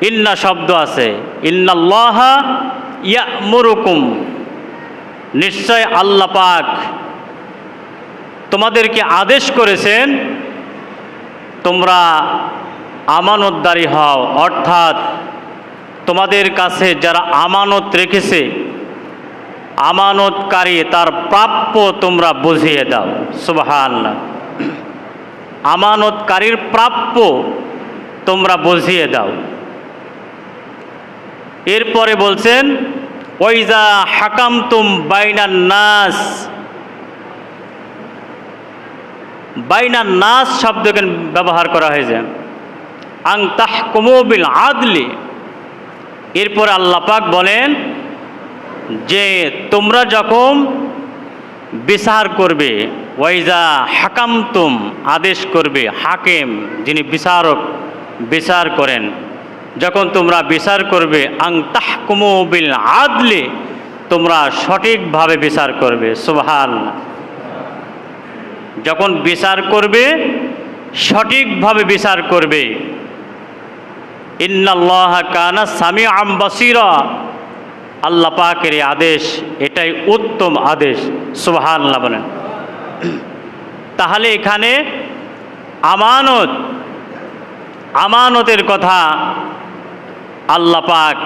ইন্না শব্দ আছে। ইন্নাল্লাহা ইয়ামুরুকুম। নিশ্চয় আল্লাহ পাক তোমাদেরকে আদেশ করেছেন, তোমরা আমানতদারি হও। অর্থাৎ তোমাদের কাছে যারা আমানত রেখেছে, আমানতকারী তার প্রাপ্য তোমরা বুঝিয়ে দাও। সুবাহান আমানতকারীর প্রাপ্য তোমরা বুঝিয়ে দাও। এরপরে বলছেন ওইজা হাকাম তুম বাইনান নাস। বাইনান নাস শব্দকে ব্যবহার করা হয়েছে। আং তাহ কুমবিল আদলি। এরপরে আল্লাহ পাক বলেন, যে তোমরা যখন বিচার করবে, ওয়াইজা হাকাম তুম আদেশ করবে হাকেম যিনি বিচারক, বিচার করেন যখন তোমরা বিচার করবে, আং তাহকুমু বিল আদলে, তোমরা সঠিকভাবে বিচার করবে সুবহান যখন বিচার করবে, সঠিকভাবে বিচার করবে। ইন্নাল্লাহ কানা সামি আম বাসিরা। আল্লাহ পাকের আদেশ, এটাই উত্তম আদেশ সুবহান বলেন। তাহলে এখানে আমানত, আমানতের কথা আল্লাহ পাক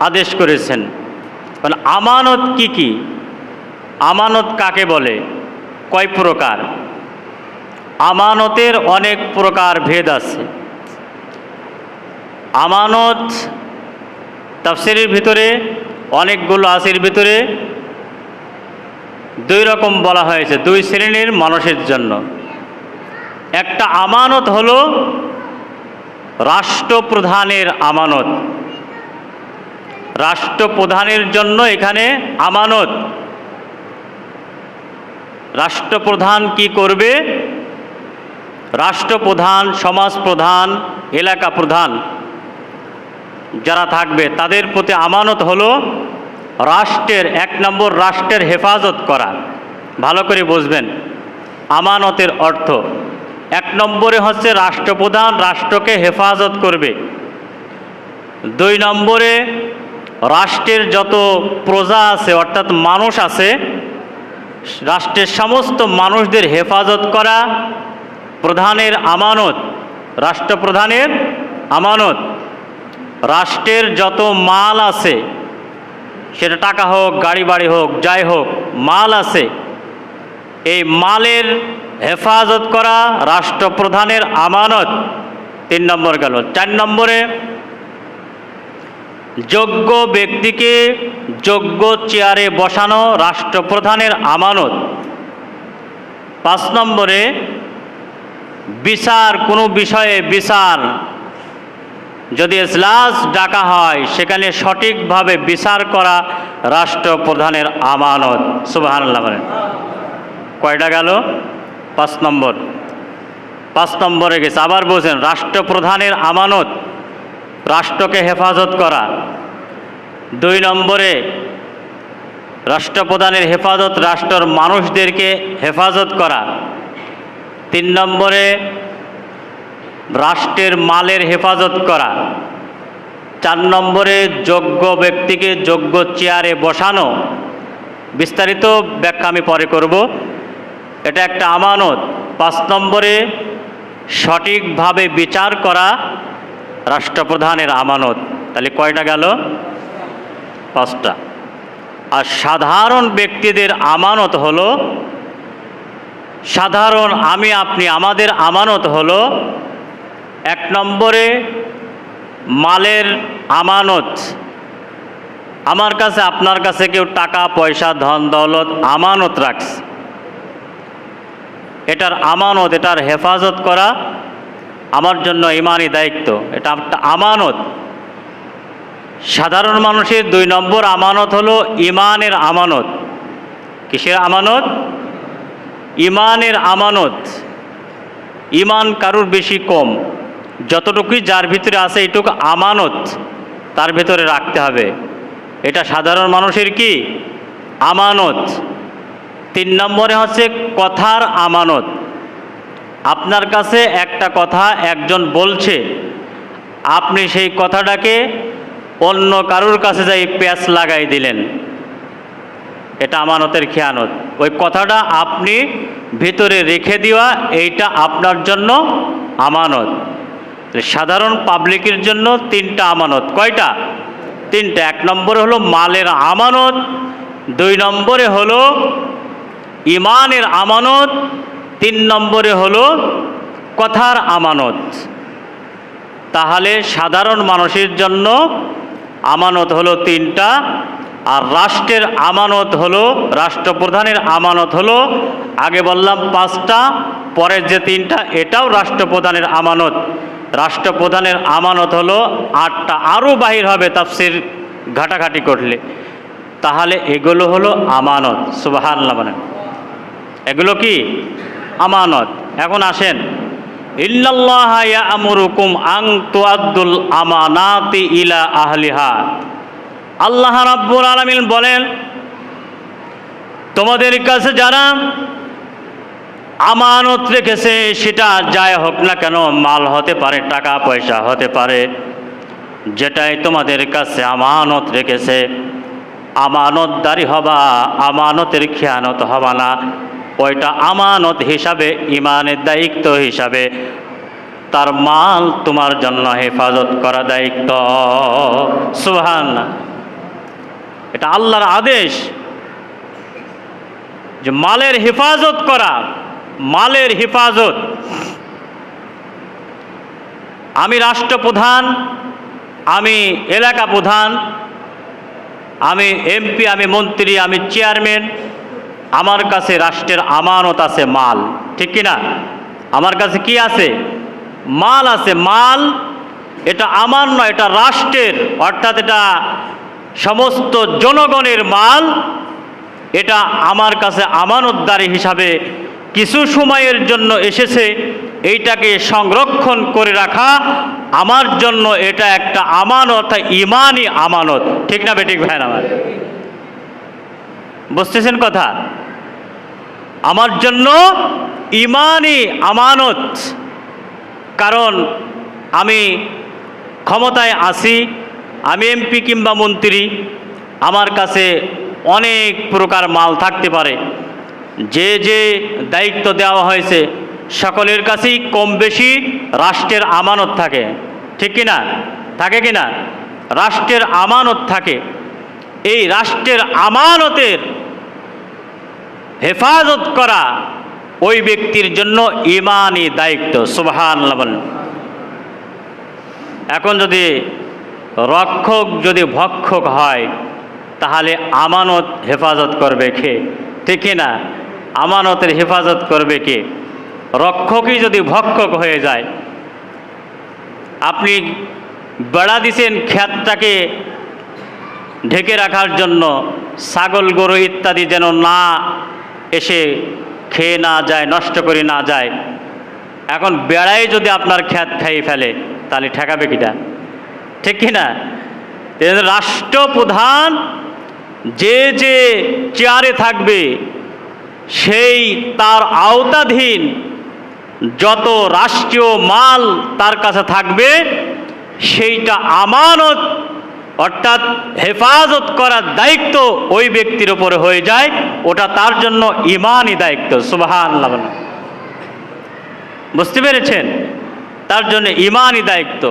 আদেশ করেছেন। কারণ আমানত কি কি? আমানত কাকে বলে? কয় প্রকার? আমানতের অনেক প্রকার ভেদ আছে। আমানত তাফসিরের ভিতরে, অনেকগুলো আসির ভিতরে দুই রকম বলা হয়েছে, দুই শ্রেণির মানুষের জন্য। একটা আমানত হলো রাষ্ট্রপ্রধানের আমানত। রাষ্ট্রপ্রধানের জন্য এখানে আমানত। রাষ্ট্রপ্রধান কি করবে? রাষ্ট্রপ্রধান সমাজ প্রধান এলাকা প্রধান যারা থাকবে, তাদের প্রতি আমানত হলো রাষ্ট্রের, এক নম্বর রাষ্ট্রের হেফাজত করা। ভালো করে বুঝবেন। আমানতের অর্থ। এক নম্বরে হচ্ছে রাষ্ট্রপ্রধান, রাষ্ট্রকে হেফাজত করবে। দুই নম্বরে রাষ্ট্রের যত প্রজা আছে, অর্থাৎ মানুষ আছে, রাষ্ট্রের সমস্ত মানুষদের হেফাজত করা প্রধানের আমানত, রাষ্ট্রপ্রধানের আমানত। রাষ্ট্রের যত মাল আছে, সেটা টাকা হোক, গাড়ি বাড়ি হোক, যাই হোক, মাল আছে, এই মালের হেফাজত করা রাষ্ট্রপ্রধানের আমানত তিন নম্বর গেল। চার নম্বরে, যোগ্য ব্যক্তিকে যোগ্য চেয়ারে বসানো রাষ্ট্রপ্রধানের আমানত। পাঁচ নম্বরে, বিচার, কোনো বিষয়ে বিচার, যদি এজলাস ডাকা হয়, সেখানে সঠিকভাবে বিচার করা রাষ্ট্রপ্রধানের আমানত। বলেন। কয়টা গেল? পাঁচ নম্বর। পাঁচ নম্বরে গেছে, আবার বলছেন, রাষ্ট্রপ্রধানের আমানত রাষ্ট্রকে হেফাজত করা। দুই নম্বরে, রাষ্ট্রপ্রধানের হেফাজত রাষ্ট্রের মানুষদেরকে হেফাজত করা। তিন নম্বরে, রাষ্ট্রের মালের হেফাজত করা। চার নম্বরে, যোগ্য ব্যক্তিকে যোগ্য চেয়ারে বসানো। বিস্তারিত ব্যাখ্যা আমি পরে করব। এটা একটা আমানত। পাঁচ নম্বরে সঠিকভাবে বিচার করা রাষ্ট্রপ্রধানের আমানত। তাহলে কয়টা গেল? পাঁচটা। আর সাধারণ ব্যক্তিদের আমানত হলো, সাধারণ আমি, আপনি, আমাদের আমানত হলো, এক নম্বরে মালের আমানত। আমার কাছে, আপনার কাছে কেউ টাকা, পয়সা, ধন, দৌলত, আমানত রাখছে। এটার আমানত, এটার হেফাজত করা আমার জন্য ইমানই দায়িত্ব। এটা একটা আমানত। সাধারণ মানুষের দুই নম্বর আমানত হলো ইমানের আমানত। কিসের আমানত? ইমানের আমানত। ইমান কারুর বেশি কম। যতটুকুই যার ভিতরে আছে এটুকু আমানত তার ভিতরে রাখতে হবে। এটা সাধারণ মানুষের কি? আমানত। তিন নম্বরে হচ্ছে কথার আমানত। আপনার কাছে একটা কথা একজন বলছে, আপনি সেই কথাটাকে অন্য কারোর কাছে যাই প্যাঁচ লাগাই দিলেন। এটা আমানতের খেয়ানত। ওই কথাটা আপনি ভিতরে রেখে দেওয়া, এইটা আপনার জন্য আমানত। সাধারণ পাবলিকের জন্য তিনটা আমানত। কয়টা? তিনটা। এক নম্বরে হলো মালের আমানত, দুই নম্বরে হলো ইমানের আমানত, তিন নম্বরে হলো কথার আমানত। তাহলে সাধারণ মানুষের জন্য আমানত হলো তিনটা, আর রাষ্ট্রের আমানত হলো, রাষ্ট্রপ্রধানের আমানত হলো, আগে বললাম পাঁচটা পরের যে তিনটা, এটাও রাষ্ট্রপ্রধানের আমানত। রাষ্ট্রপ্রধানের আমানত হলো আটটা, আরও বাহির হবে তাফসির ঘাটাঘাটি করলে। তাহলে এগুলো হলো আমানত সুবাহান মানে এগুলো কি? আমানত। এখন আসেন। ইল্লাল্লাহ ইয়ামুরুকুম আং তুআদ্দুল আমানাতি ইলা আহলিহা। আল্লাহ রাব্বুল আলামিন বলেন, তোমাদের কাছে যারা আমানত রেখেছে, সেটা যাই হোক না কেন, মাল হতে পারে, টাকা পয়সা হতে পারে। যেটাই তোমাদের কাছে আমানত রেখেছে, আমানতদারি হবা, আমানতের খেয়ানত হবা না। ওইটা আমানত হিসাবে, ইমানের দায়িত্ব হিসাবে। তার মাল তোমার জন্য হেফাজত করা দায়িত্ব। সুহান এটা আল্লাহর আদেশ যে মালের হেফাজত করা, মালের হেফাজত। আমি রাষ্ট্রপ্রধান, আমি এলাকা প্রধান, আমি এমপি, আমি মন্ত্রী, আমি চেয়ারম্যান আমার কাছে রাষ্ট্রের আমানত আছে মাল। ঠিক কি না আমার কাছে কি আছে? মাল আছে। মাল এটা আমার নয়, এটা রাষ্ট্রের। অর্থাৎ এটা সমস্ত জনগণের মাল। এটা আমার কাছে আমানতদারি হিসাবে কিছু সময়ের জন্য এসেছে। এইটাকে সংরক্ষণ করে রাখা। আমার জন্য এটা একটা আমানত ইমানই আমানত। ঠিক না বেঠিক ভাই আমার? বুঝতেছেন কথা? আমার জন্য ইমানই আমানত। কারণ আমি ক্ষমতায় আসি আমি এমপি কিংবা মন্ত্রী, আমার কাছে অনেক প্রকার মাল থাকতে পারে। যে যে দায়িত্ব দেওয়া হয়েছে, সকলের কাছেই কম বেশি রাষ্ট্রের আমানত থাকে। ঠিক কি না থাকে কি না রাষ্ট্রের আমানত থাকে। এই রাষ্ট্রের আমানতের হেফাজত করা ওই ব্যক্তির জন্য ইমানই দায়িত্ব সুবহান এখন যদি রক্ষক যদি ভক্ষক হয়, তাহলে আমানত হেফাজত করবে কে? ঠিক না আমানতের হেফাজত করবে কে? রক্ষকই যদি ভক্ষক হয়ে যায়, আপনি বেড়া দিছেন খ্যাতটাকে ঢেকে রাখার জন্য, ছাগল গরু ইত্যাদি যেন না এসে খেয়ে না যায়, নষ্ট করে না যায়। এখন বেড়াই যদি আপনার খ্যাত খাইয়ে ফেলে, তাহলে ঠেকাবে কিটা? ঠিক কি না রাষ্ট্রপ্রধান যে যে চেয়ারে থাকবে, সেই তার আওতাধীন যত রাষ্ট্রীয় মাল তার কাছে থাকবে, সেইটা আমানত অর্থাৎ হেফাজত করার দায়িত্ব ওই ব্যক্তির ওপরে হয়ে যায়, ওটা তার জন্য ইমানই দায়িত্ব সুবাহান বুঝতে পেরেছেন? তার জন্য ইমানই দায়িত্ব।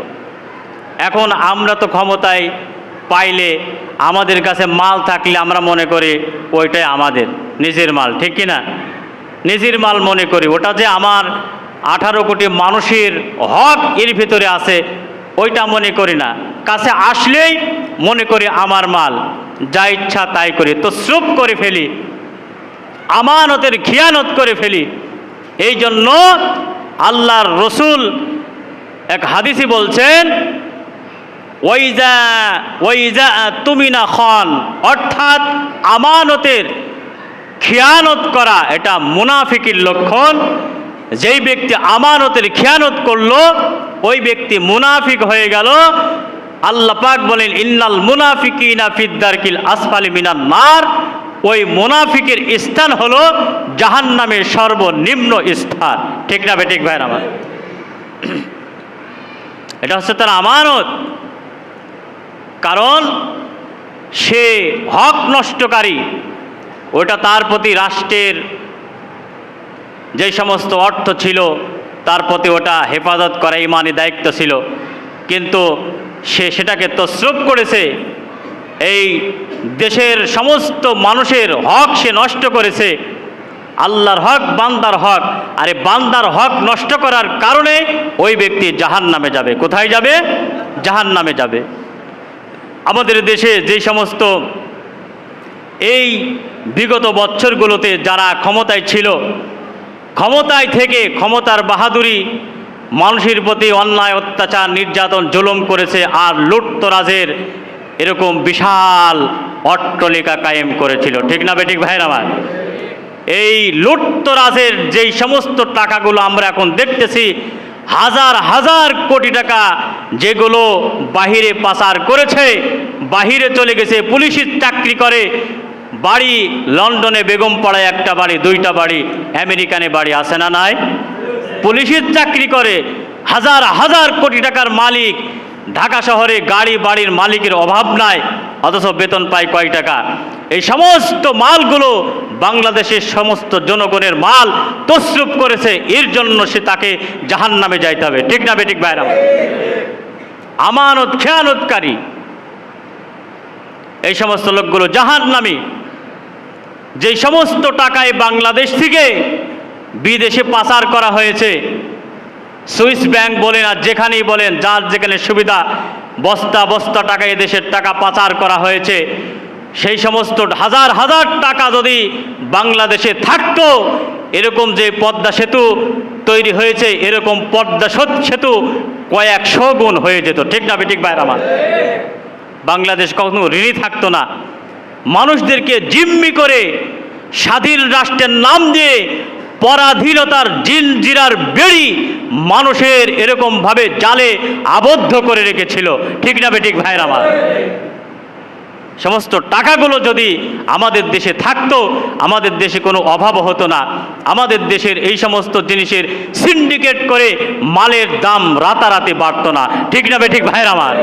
এখন আমরা তো ক্ষমতায় পাইলে আমাদের কাছে মাল থাকলে আমরা মনে করি ওইটাই আমাদের, নিজের মাল, ঠিক কি না নিজের মাল মনে করি, ওটা যে আমার আঠারো কোটি মানুষের হক এর ভিতরে আছে, ওইটা মনে করি না। কাছে আসলেই মনে করি আমার মাল, যা ইচ্ছা তাই করি তো শ্রুপ করে ফেলি, আমানতের খিয়ানত করে ফেলি। এই জন্য আল্লাহর রসুল এক হাদিসি বলছেন ওইজা ওইজা তুমিনা খন অর্থাৎ আমানতের খেয়ানত করা, এটা মুনাফিকির লক্ষণ। যেই ব্যক্তি আমানতের খেয়ানত করল, ওই ব্যক্তি মুনাফিক হয়ে গেল আল্লাহ পাক বলেন, ইন্নাল মুনাফিকিনা ফিদ্দারকিল আসফালি মিনান নার। ওই মুনাফিকের স্থান হলো জাহান্নামের সর্বনিম্ন স্থান। ঠিক না বেঠিক ভাই আমার? এটা হচ্ছে তার আমানত। কারণ সে হক নষ্টকারী। ওটা তার প্রতি রাষ্ট্রের যে সমস্ত অর্থ ছিল, তার প্রতি ওটা হেফাজত করা ইমানি দায়িত্ব ছিল। কিন্তু সে সেটাকে তসরুপ করেছে। এই দেশের সমস্ত মানুষের হক সে নষ্ট করেছে। আল্লাহর হক, বান্দার হক। আরে বান্দার হক নষ্ট করার কারণে ওই ব্যক্তি জাহান নামে যাবে। কোথায় যাবে? জাহান নামে যাবে। আমাদের দেশে যে সমস্ত এই বিগত বছরগুলোতে যারা ক্ষমতায় ছিল, ক্ষমতায় থেকে ক্ষমতার বাহাদুরি মানুষের প্রতি অন্যায়, অত্যাচার, নির্যাতন, জুলুম করেছে আর লুটতরাজের এরকম বিশাল অট্টলিকা কায়েম করেছিল। ঠিক না বেঠিক ভাইয়ের আমার এই লুটতরাজের যেই সমস্ত টাকাগুলো আমরা এখন দেখতেছি, হাজার হাজার কোটি টাকা যেগুলো বাহিরে পাচার করেছে, বাহিরে চলে গেছে পুলিশের চাকরি করে। বাড়ি লন্ডনে বেগম পাড়ায় একটা বাড়ি, দুইটা বাড়ি, আমেরিকানে বাড়ি, আছে না নাই? পুলিশের চাকরি করে হাজার হাজার কোটি টাকার মালিক। ঢাকা শহরে গাড়ি বাড়ির মালিকের অভাব নাই, অথচ বেতন পায় কয় টাকা। এই সমস্ত মালগুলো বাংলাদেশের সমস্ত জনগণের মাল তসরুপ করেছে, এর জন্য সে তাকে জাহান নামে যাইতে হবে। ঠিক না বেঠিক ভাইরাম আমানত খেয়ানতকারী। এই সমস্ত লোকগুলো জাহান নামী যেই সমস্ত টাকায় বাংলাদেশ থেকে বিদেশে পাচার করা হয়েছে। সুইস ব্যাংক বলেন আর যেখানেই বলেন, যার যেখানে সুবিধা, বস্তা বস্তা টাকা দেশের টাকা পাচার করা হয়েছে। সেই সমস্ত হাজার হাজার টাকা যদি বাংলাদেশে থাকতো, এরকম যে পদ্মা সেতু তৈরি হয়েছে, এরকম পদ্মা সত- কয়েকশো গুণ হয়ে যেত। ঠিক না বেঠিক বাইর আমার? বাংলাদেশ কখনো ঋণী থাকতো না। মানুষদেরকে জিম্মি করে স্বাধীন রাষ্ট্রের নাম দিয়ে পরাধীনতার জিনজিরার বেড়ি মানুষের এরকমভাবে জালে আবদ্ধ করে রেখেছিল। ঠিক না বেঠিক ভাইয়ের আমার? সমস্ত টাকাগুলো যদি আমাদের দেশে থাকতো, আমাদের দেশে কোনো অভাব হতো না। আমাদের দেশের এই সমস্ত জিনিসের সিন্ডিকেট করে মালের দাম রাতারাতি বাড়তো না। ঠিক না বেঠিক ভাইয়ের আমার?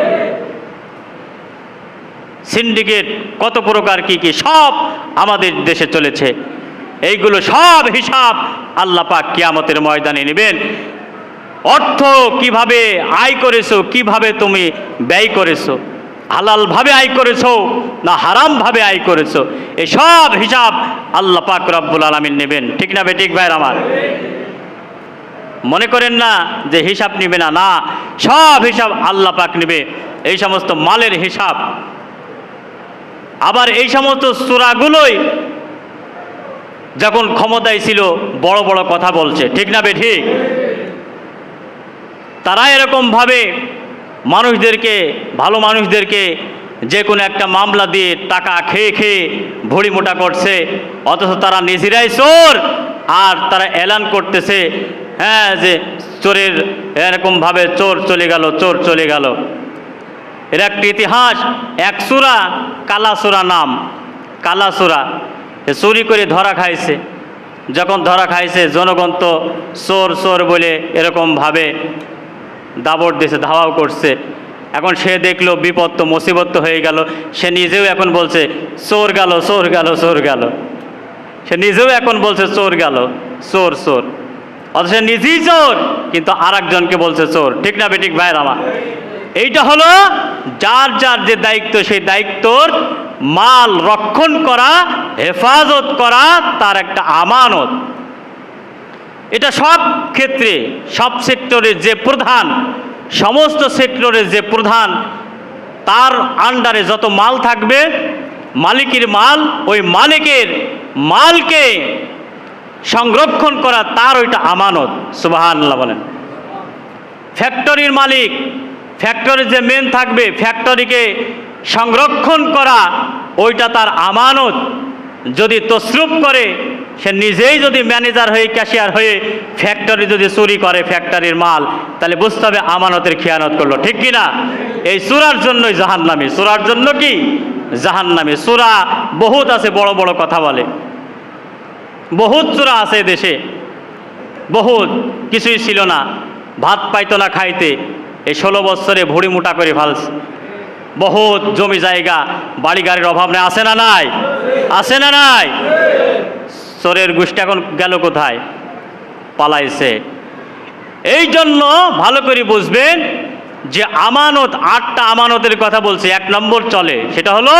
সিন্ডিকেট কত প্রকার কি কি সব আমাদের দেশে চলেছে। এইগুলো সব হিসাব আল্লাহ পাক কিয়ামতের ময়দানে নেবেন। অর্থ কীভাবে আয় করেছ, কীভাবে তুমি ব্যয় করেছ? হালালভাবে আয় করেছ না হারামভাবে আয় করেছ? এই সব হিসাব আল্লাহ পাক রব্বুল আলমিন নেবেন। ঠিক না বেঠিক ভাইয়ের আমার? মনে করেন না যে হিসাব নিবে না? না, সব হিসাব আল্লাহ পাক নেবে। এই সমস্ত মালের হিসাব। আবার এই সমস্ত সুরাগুলোই যখন ক্ষমতায় ছিল, বড় বড় কথা বলছে। ঠিক না বে ঠিক? তারা এরকমভাবে মানুষদেরকে, ভালো মানুষদেরকে যে কোনো একটা মামলা দিয়ে টাকা খেয়ে খেয়ে ভড়ি মোটা করছে, অথচ তারা নিজেরাই চোর, আর তারা এলান করতেছে হ্যাঁ যে চোরের এরকমভাবে চোর চলে গেল, চোর চলে গেল। এর একটি ইতিহাস, এক সুরা কালাসুরা নাম কালাসুরা চুরি করে ধরা খাইছে। যখন ধরা খাইছে, জনগণ তো চোর চোর বলে এরকমভাবে দাবড় দিয়েছে ধাওয়াও করছে। এখন সে দেখল বিপদ তো মুসিবত হয়ে গেল। সে নিজেও এখন বলছে, চোর গেল চোর গেল চোর গেল। সে নিজেও এখন বলছে, চোর গেল, চোর চোর। অথচ সে নিজেই চোর, কিন্তু আর একজনকে বলছে, চোর। ঠিক না বেঠিক ভাইয়ের আমার? এইটা হলো যার যার যে দায়িত্ব, সেই দায়িত্বর মাল রক্ষণ করা, হেফাজত করা, তার একটা আমানত। এটা সব ক্ষেত্রে, সব সেক্টরে যে প্রধান, সমস্ত সেক্টরে যে প্রধান, তার আন্ডারে যত মাল থাকবে, মালিকের মাল, ওই মালিকের মালকে সংরক্ষণ করা, তার ওইটা আমানত। সুবাহান বলেন। ফ্যাক্টরির মালিক, ফ্যাক্টরির যে মেন থাকবে, ফ্যাক্টরিকে সংরক্ষণ করা, ওইটা তার আমানত। যদি তসরুপ করে, সে নিজেই যদি ম্যানেজার হয়ে, ক্যাশিয়ার হয়ে ফ্যাক্টরি যদি চুরি করে ফ্যাক্টরির মাল, তাহলে বুঝতে হবে আমানতের খেয়ানত করল। ঠিক কি না এই সুরার জন্যই জাহান্নামি। সুরার জন্য কি? জাহান্নামি। সুরা বহুত আছে, বড় বড় কথা বলে। বহুত চূড়া আছে দেশে। বহুত কিছুই ছিল না। ভাত পাইতো না খাইতে। এই ষোলো বছরে ভুড়ি মোটা করে ফেলছে। বহুত জমি জায়গা, বাড়ি গাড়ির অভাব নেই। আছে না নাই? আছে না নাই? চোরের গোষ্ঠী এখন গেল কোথায়? পালাইছে। এই জন্য ভালো করে বুঝবেন যে আমানত, আটটা আমানতের কথা বলছে। এক নম্বর চলে, সেটা হলো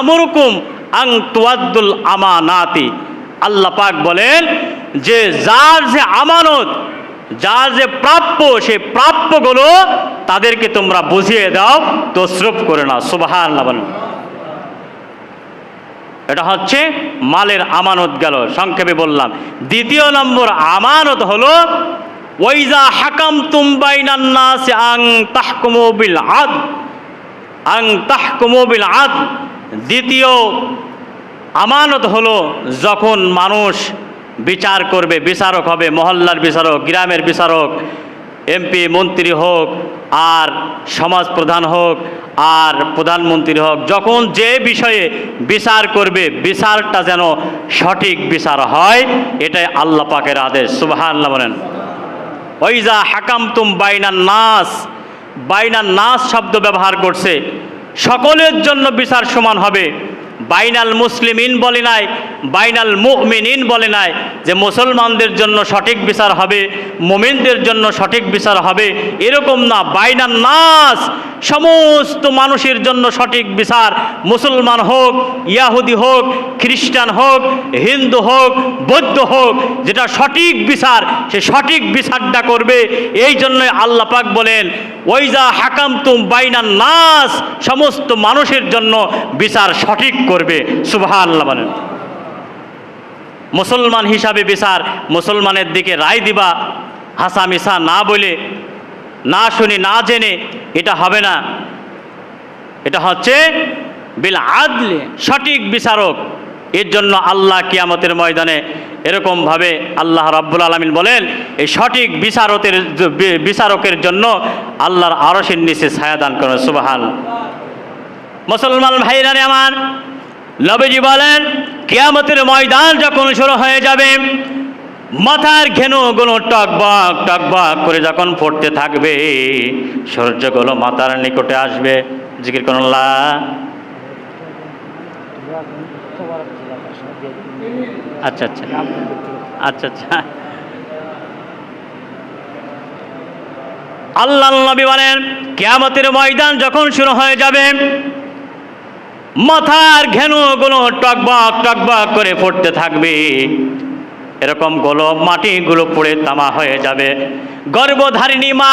আমরুকুম আং তুয়াদ্দুল আমানাতি। আল্লাহ পাক বলেন যে, যার যে আমানত যার যে প্রাপ্য সে প্রাপ্যগুলো তাদেরকে তোমরা বুঝিয়ে দাও, তসরুপ করে না সুবাহান এটা হচ্ছে মালের আমানত গেল, সংক্ষেপে বললাম। দ্বিতীয় নম্বর আমানত হলো ওইজা হাকাম তুমবাইনান্নাস আং তাহকুমবিল আদ আং তাহকুমবিল আদ দ্বিতীয় আমানত হলো, যখন মানুষ বিচার করবে, বিচারক হবে, মহল্লার বিচারক, গ্রামের বিচারক, এমপি, মন্ত্রী হোক, আর সমাজ প্রধান হোক, আর প্রধানমন্ত্রী হোক, যখন যে বিষয়ে বিচার করবে, বিচারটা যেন সঠিক বিচার হয়, এটাই আল্লাহ পাকের আদেশ। সুবাহ আল্লাহ বলেন। ওইজা হাকাম তুম বাইনান নাস বাইনান নাস শব্দ ব্যবহার করছে। সকলের জন্য বিচার সমান হবে। বাইনাল মুসলিমিন বলে নাই, বাইনাল মুমিনিন বলে নাই যে মুসলমানদের জন্য সঠিক বিচার হবে, মোমিনদের জন্য সঠিক বিচার হবে। এরকম না বাইনাল নাস, সমস্ত মানুষের জন্য সঠিক বিচার। মুসলমান হোক, ইয়াহুদি হোক, খ্রিস্টান হোক, হিন্দু হোক, বৌদ্ধ হোক, যেটা সঠিক বিচার, সে সঠিক বিচারটা করবে। এই জন্যই আল্লাহ পাক বলেন ওইজা হাকাম তুম বাইনান নাস সমস্ত মানুষের জন্য বিচার সঠিক করবে সুবাহ আল্লাহ বলেন। মুসলমান হিসাবে বিচার, মুসলমানের দিকে রায় দিবা হাসা মিশা না বলে, না শুনি, না জেনে, এটা হবে না। এটা হচ্ছে বিল আদলে, সঠিক বিচারক। এর জন্য আল্লাহ কিয়ামতের ময়দানে এরকমভাবে আল্লাহ রাব্বুল আলমিন বলেন, এই সঠিক বিচারকের বিচারকের জন্য আল্লাহর আরসের নিচে ছায়াদান করেন, সুবাহান। মুসলমান ভাইরানে আমার নবীজি বলেন, কিয়ামতের ময়দান যখন শুরু হয়ে যাবে, মাথার ঘেনুগুলো টকবক টকবক করে যখন পড়তে থাকবে, সূর্যগুলো মাথার নিকটে আসবে। জিকির করুন, লা আচ্ছা আচ্ছা আচ্ছা আচ্ছা। আল্লাহ নবী বলেন, কেয়ামতের ময়দান যখন শুরু হয়ে যাবে মাথার ঘেনুগুলো টকবক টকবক করে পড়তে থাকবে। এরকমগুলো মাটিগুলো পড়ে তামা হয়ে যাবে। গর্ভধারিণী মা,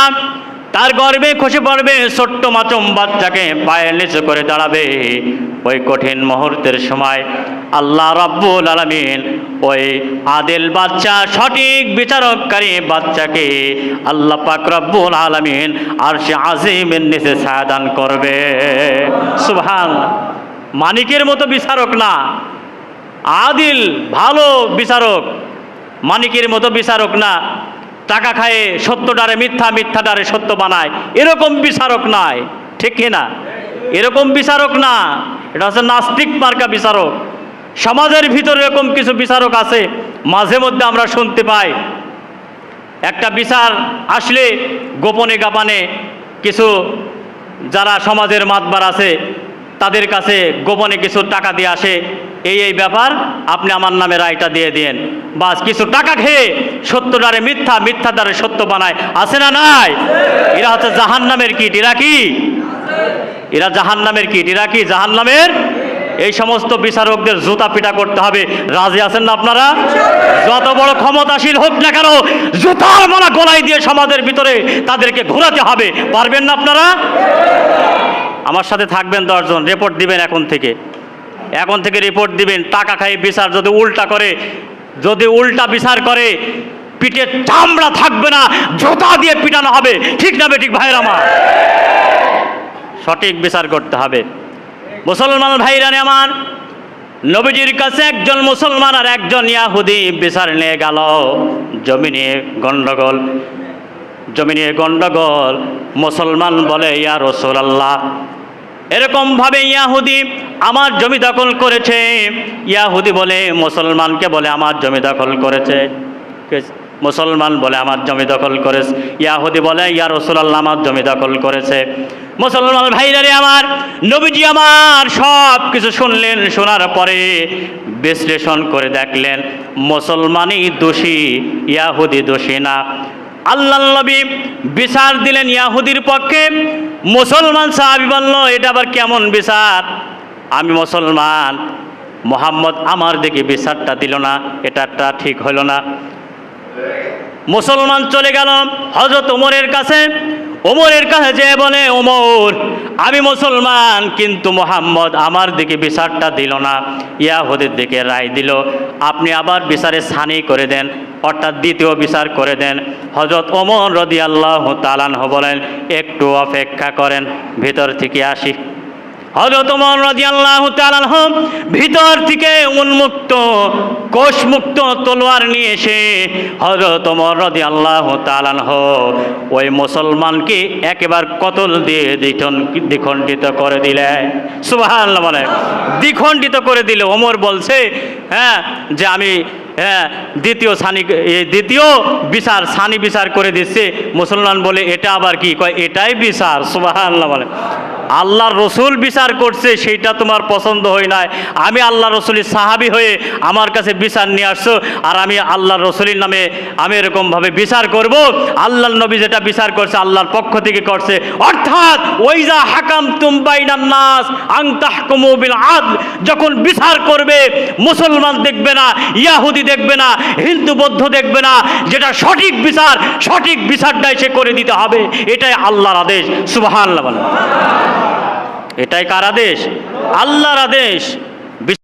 তার গর্বে খসে পড়বে, ছোট্ট মাচম বাচ্চাকে পায়ে নিচে করে দাঁড়াবে। ওই কঠিন মুহূর্তের সময় আল্লাহ রব্বুল আলমিন ওই আদেল বাচ্চা, সঠিক বিচারককারী বাচ্চাকে আল্লাহ পাক রব্বুল আলমিন আর সে আজিমের নিচে ছায়াদান করবে। সুভান মানিকের মতো বিচারক না। আদিল ভালো বিচারক, মানিকের মতো বিচারক না। টাকা খায়ে সত্যটারে মিথ্যা মিথ্যা ডারে সত্য বানায়, এরকম বিচারক নাই। ঠিক না? এরকম বিচারক না। এটা হচ্ছে নাস্তিক মার্কা বিচারক। সমাজের ভিতরে এরকম কিছু বিচারক আছে, মাঝে মধ্যে আমরা শুনতে পাই। একটা বিচার আসলে গোপনে গাপানে কিছু যারা সমাজের মাতবার আছে তাদের কাছে গোপনে কিছু টাকা দিয়ে আসে। এই এই ব্যাপার আপনি আমার নামে রায়টা দিয়ে দিন বাস, কিছু টাকা খেয়ে সত্যটারে মিথ্যা মিথ্যা দ্বারে সত্য বানায়। আছে না নাই? এরা হচ্ছে জাহান নামের কীট, এরা কি? এরা জাহান নামের কীট, এরা কি জাহান নামের এই সমস্ত বিচারকদের জুতা পিটা করতে হবে। রাজি আছেন না আপনারা? যত বড় ক্ষমতাশীল হোক না কেন, জুতার মালা গলায় দিয়ে সমাজের ভিতরে তাদেরকে ঘোরাতে হবে। পারবেন না আপনারা? আমার সাথে থাকবেন দশজন রিপোর্ট দিবেন এখন থেকে। এখন থেকে রিপোর্ট দিবেন, টাকা খাই বিচার, যদি উল্টা করে, যদি উল্টা বিচার করে, পিঠে চামড়া থাকবে না, জোতা দিয়ে পিটানো হবে। ঠিক না বেঠিক ভাইয়ের আমার? সঠিক বিচার করতে হবে। মুসলমান ভাইরানে আমার, নবীজির কাছে একজন মুসলমান আর একজন ইয়াহুদি বিচার নিয়ে গেল। জমি নিয়ে গণ্ডগোল জমি গণ্ডগোল মুসলমান বলে, ইয়া রসুল আল্লাহ এরকমভাবে ইয়াহুদি আমার জমি দখল করেছে। ইয়াহুদি বলে, মুসলমানকে বলে আমার জমি দখল করেছে। মুসলমান বলে আমার জমি দখল করেছে। ইয়াহুদি বলে, ইয়া রসুলাল্লাহ, আমার জমি দখল করেছে। মুসলমান ভাইরারে আমার, নবীজি আমার সব কিছু শুনলেন, শোনার পরে বিশ্লেষণ করে দেখলেন, মুসলমানই দোষী, ইয়াহুদি দোষী না। আল্লাহ নবী বিচার দিলেন ইয়াহুদির পক্ষে। মুসলমান সাহাবি বলল, এটা আবার কেমন বিচার? আমি মুসলমান। মোহাম্মদ আমার দিকে বিচারটা দিল না, এটা একটা ঠিক হলো না। মুসলমান চলে গেল হজরত উমরের কাছে। ওমরের কাছে যে বলে, ওমর, আমি মুসলমান, কিন্তু মোহাম্মদ আমার দিকে বিচারটা দিল না। ইয়াহুদের দিকে রায় দিল। আপনি আবার বিচারে সানি করে দেন, অর্থাৎ দ্বিতীয় বিচার করে দেন। হজরত ওমর রদি আল্লাহ তালানহ বলেন, একটু অপেক্ষা করেন, ভিতর থেকে আসি। হজরত ওমর রাদিয়াল্লাহু তাআলা ভিতর থেকে উন্মুক্ত, কোষমুক্ত তলোয়ার নিয়ে এসে হজরত ওমর রাদিয়াল্লাহু তাআলা ওই মুসলমানকে একেবার কতল দিয়ে দ্বিখণ্ডিত করে দিলেন সুবহানাল্লাহ বলে, দ্বিখণ্ডিত করে দিলে। ওমর বলছে হ্যাঁ যে আমি হ্যাঁ দ্বিতীয় সানি দ্বিতীয় বিচার, সানি বিচার করে দিচ্ছে। মুসলমান বলে, এটা আবার কি? কয়, এটাই বিচার। সুবহানাল্লাহ বলে। আল্লাহর রসুল বিচার করছে, সেইটা তোমার পছন্দ হয় নাই। আমি আল্লাহ রসুলের সাহাবি হয়ে আমার কাছে বিচার নিয়ে আসছো আর আমি আল্লাহর রসুলের নামে আমি এরকমভাবে বিচার করব। আল্লাহ নবী যেটা বিচার করছে, আল্লাহর পক্ষ থেকে করছে। অর্থাৎ ওই যা হাকাম তুমবাইনান নাস আংতাহকুমু বিল আদল, যখন বিচার করবে, মুসলমান দেখবে না, ইয়াহুদি দেখবে না, হিন্দু বৌদ্ধ দেখবে না, যেটা সঠিক বিচার, সঠিক বিচারটাই সে করে দিতে হবে। এটাই আল্লাহর আদেশ। সুবহানাল্লাহ বলেন। এটাই কার আদেশ? আল্লাহর আদেশ।